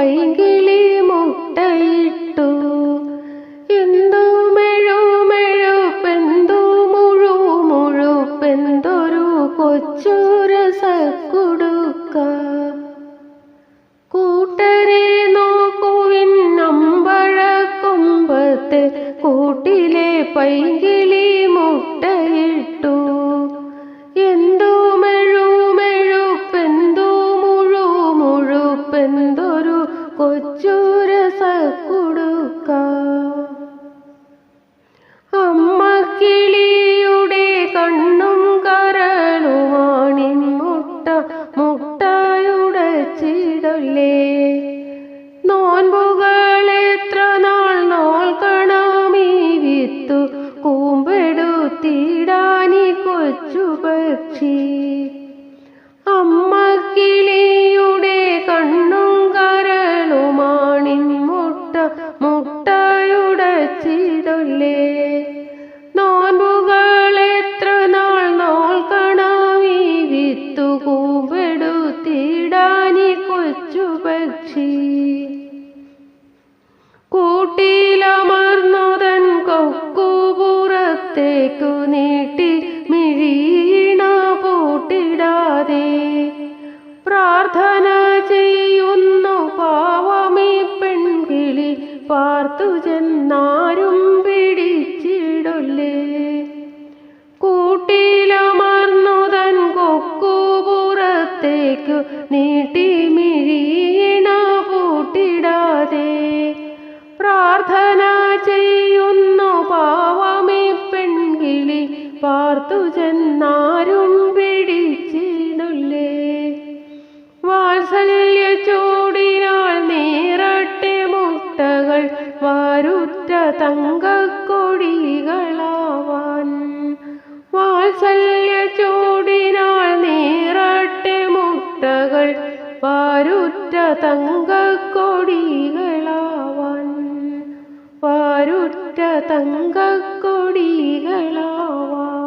പൈകിളി മുട്ടയിട്ടു. എന്തു മെഴു മെഴുപ്പെന്തു മുഴു മുഴുപ്പെന്തൊരു കൊച്ചു രസക്കുടുക്ക കൂട്ടരെ നോക്കുവിൻ അമ്പഴക്കൊമ്പത്തെ കൂട്ടിലെ പൈകിളി മുട്ടയിട്ടു. മുട്ടയുടച്ചിടല്ലേ നോൻപുകൾ എത്ര നാൾ നോൽക്കണമീ വിത്തു? കൂമ്പെടുത്തിടാനി കൊച്ചു പക്ഷി. അമ്മ കിളിയുടെ കണ്ണും കരളുമാണിൻ മുട്ട മുട്ടയുടച്ചിടല്ലേ കൂട്ടിലമർന്നുതൻ കൊക്കുപുറത്തേക്കു നീട്ടി മിഴീണ പൂട്ടിടാതെ പ്രാർത്ഥന ചെയ്യുന്നു പാവമീ പെൺകിളി പാർത്തു ചെന്നാരും പിടിച്ചിടൊല്ലേ. കൂട്ടിലമർന്നുതൻ കൊക്കുപുറത്തേക്കു നീട്ടി മിഴീണ പ്രാർത്ഥന ചെയ്യുന്നു പാവമേ പെൺകിളി. പാർത്തു ചെന്നാരും പിടിച്ചിടുള്ളേ വാത്സല്യ ചൂടിനാൽ നേരട്ടെ മുട്ടകൾ. വാരുറ്റ തങ്കക്കൊടികളാവാൻ. വാത്സല്യ ചൂടിനാൽ നേരട്ടെ മുട്ടകൾ. വാരുറ്റ തങ്കക്കൊടികളാവാൻ. പാരുറ്റ തങ്കക്കൊടികളാവാം.